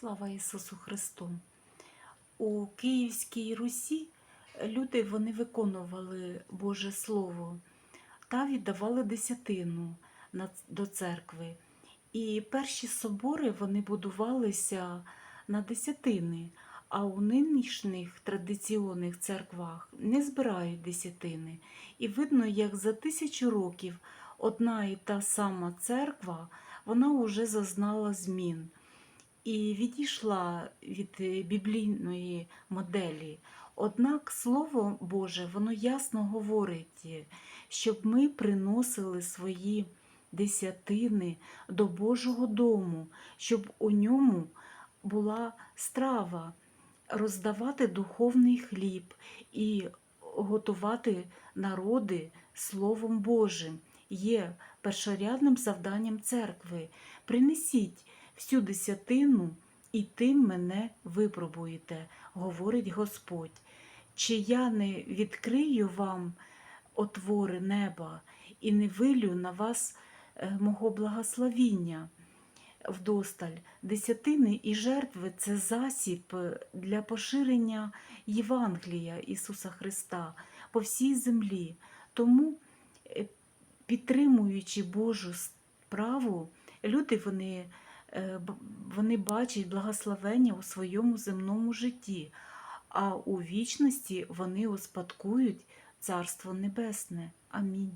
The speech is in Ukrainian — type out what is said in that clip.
Слава Ісусу Христу! У Київській Русі люди вони виконували Боже Слово та віддавали десятину до церкви. І перші собори вони будувалися на десятини, а у нинішніх традиційних церквах не збирають десятини. І видно, як за тисячу років одна і та сама церква вона вже зазнала змін і відійшла від е, біблійної моделі. Однак Слово Боже, воно ясно говорить, е, щоб ми приносили свої десятини до Божого дому, щоб у ньому була страва, роздавати духовний хліб і готувати народи Словом Божим. Є першорядним завданням церкви. Принесіть всю десятину, і тим мене випробуєте, говорить Господь. Чи я не відкрию вам отвори неба і не вилю на вас е, мого благословіння вдосталь. Десятини і жертви це засіб е, для поширення Євангелія Ісуса Христа по всій землі. Тому, е, підтримуючи Божу справу, люди вони, вони бачать благословення у своєму земному житті, а у вічності вони успадкують Царство Небесне. Амінь.